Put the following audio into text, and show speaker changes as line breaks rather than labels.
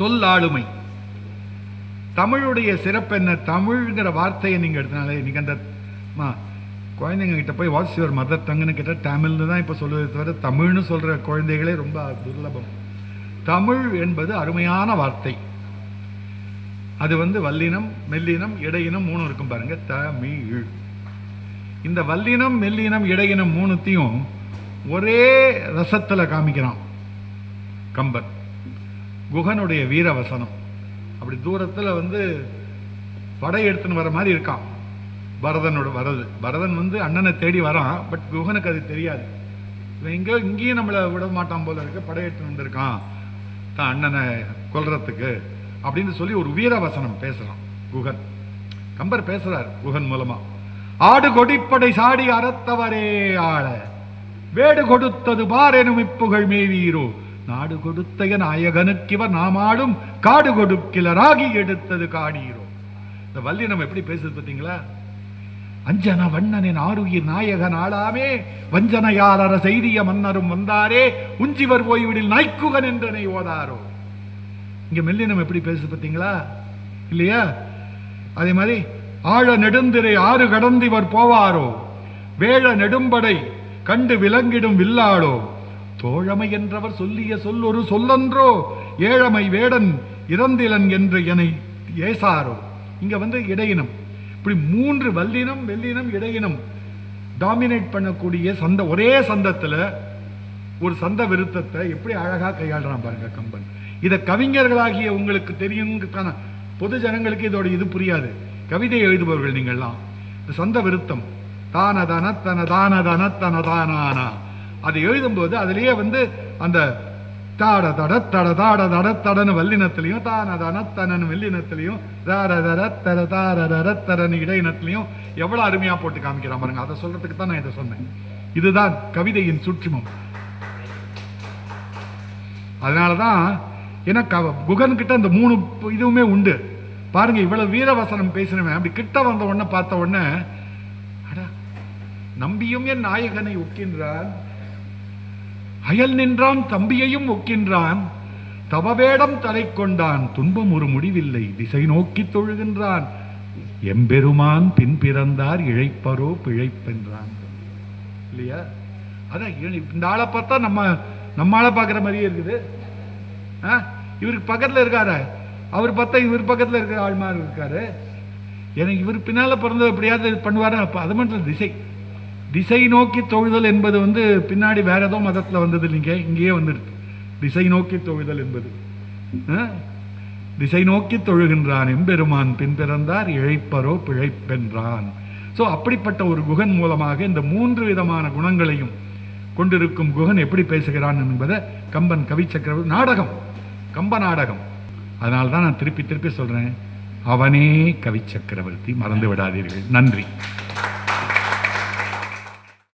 சொல்லாளுமை. தமிழுடைய சிறப்பு என்ன தமிழ்ங்கிற வார்த்தையை நீங்கள் எடுத்தனாலே நீங்க அந்த மா, குழந்தைங்க கிட்ட போய் வாட்ஸ் யுவர் மதர் டங்குன்னு கேட்டால் தமிழ்னு தான் இப்போ சொல்லுவதை தவிர தமிழ்னு சொல்கிற குழந்தைகளே ரொம்ப துர்லபம். தமிழ் என்பது அருமையான வார்த்தை. அது வந்து வல்லினம் மெல்லினம் இடையினம் மூணு இருக்கும் பாருங்க. தமிழ். இந்த வல்லினம் மெல்லினம் இடையினம் மூணுத்தையும் ஒரே ரசத்தில் காமிக்கிறான். கம்பன் குகனுடைய வீரவசனம். அப்படி தூரத்தில் வந்து படை எடுத்துன்னு வர மாதிரி இருக்கான். பரதனோட வரது. பரதன் வந்து அண்ணனை தேடி வரான் பட் குகனுக்கு அது தெரியாது. இவன் இங்கே இங்கேயும் நம்மளை விட மாட்டான் போல இருக்கு படையெடுத்துன்னு வந்திருக்கான் தான் அண்ணனை கொல்றதுக்கு அப்படின்னு சொல்லி ஒரு வீரவசனம் பேசுகிறான் குகன். கம்பர் பேசுறார் குகன் மூலமா. ஆடு கொடிப்படை சாடி அறத்தவரே ஆள வேடு கொடுத்தது பார் எனும் இப்புகழ் மேவீரோ நாடு கொடுத்தைய நாயகனுக்கிவர் நாமாடும் காடு கொடுக்கிலராகி எடுத்தது காணீரோ. இந்த வல்லினம் எப்படி பேசுது பார்த்தீங்களா? அஞ்சன வண்ணனின் ஆருயிர் நாயகன் ஆளாமே வஞ்சனையாளர செய்திய மன்னரும் வந்தாரே உஞ்சிவர் போய்விடில் நாய்க்குகன் என்றனை ஓதாரோ. இங்க மெல்லினம் எப்படி பேசுது பார்த்தீங்களா? இல்லையா? அதே மாதிரி ஆழ நெடுந்திரை ஆறு கடந்து இவர் போவாரோ வேழ நெடும்படை கண்டு விலங்கிடும் வில்லாளோ. தோழமை என்றவர் சொல்லிய சொல் ஒரு சொல்லன்றோ? ஏழமை வேடன் இறந்திலன் என்று என்னை ஏசாரோ? இங்க வந்து இடையினம். இப்படி மூன்று வல்லினம் வெள்ளினம் இடையினம் டாமினேட் பண்ணக்கூடிய சந்த ஒரே சந்தத்துல ஒரு சந்த விருத்தத்தை எப்படி அழகாக கையாளுறான் பாருங்க கம்பன். இதை கவிஞர்களாகிய உங்களுக்கு தெரியுங்கிறதுக்கான பொது ஜனங்களுக்கு இதோட இது புரியாது. கவிதை எழுதுபவர்கள் நீங்கள்லாம். இந்த சந்த விருத்தம். தான தன தன தான தன தன தானானா. அது எழுதும்போது அதுலயே வந்து அந்த தாட தட தட தாட தட தடன்னு வல்லினத்திலையும் தான தன தனன் வெள்ளினத்திலையும் தார தர தர தார தர தரன் இடையினத்திலையும் எவ்வளவு அருமையா போட்டு காமிக்கிறான் பாருங்க. அதை சொல்றதுக்கு தான் நான் இதை சொன்னேன். இதுதான் கவிதையின் சுற்றுமம் அதனாலதான் ஏன்னா குகன் கிட்ட இந்த மூணு இதுவுமே உண்டு. பாருங்க இவ்வளவு வீரவசனம் பேசினவன். அப்படி கிட்ட வந்த உடனே பார்த்த உடனே அடா நம்பியும் என் நாயகனை ஒக்கின்றான். அயல் நின்றான் தம்பியையும் ஒக்கின்றான். தவவேடம் தலை கொண்டான் துன்பம் ஒரு முடிவில்லை திசை நோக்கி தொழுகின்றான். எம்பெருமான் பின் பிறந்தார் இழைப்பரோ பிழைப்பென்றான். இல்லையா? அதான் இந்த ஆளை பார்த்தா நம்ம நம்ம ஆளை பார்க்குற மாதிரியே இருக்குது. இவருக்கு பக்கத்துல இருக்காரு? அவர் பார்த்தா இவர் பக்கத்துல இருக்கிற ஆள் மாதிரி இருக்காரு. எனக்கு இவர் பின்னால பிறந்தது எப்படியாவது பண்ணுவாரு? அப்ப அது மட்டும் திசை. திசை நோக்கி தொழுதல் என்பது வந்து பின்னாடி வேற ஏதோ மதத்தில் வந்தது இல்லைங்க இங்கேயே வந்துருக்கு திசை நோக்கி தொழுதல் என்பது. ஆ? திசை நோக்கி தொழுகின்றான் எம்பெருமான் பின்பிறந்தார் இழைப்பரோ பிழைப்பென்றான். ஸோ அப்படிப்பட்ட ஒரு குகன் மூலமாக இந்த மூன்று விதமான குணங்களையும் கொண்டிருக்கும் குகன் எப்படி பேசுகிறான் என்பதை கம்பன் கவி சக்கரவர்த்தி நாடகம். கம்ப நாடகம். அதனால தான் நான் திருப்பி திருப்பி சொல்கிறேன் அவனே கவி சக்கரவர்த்தி மறந்து விடாதீர்கள். நன்றி.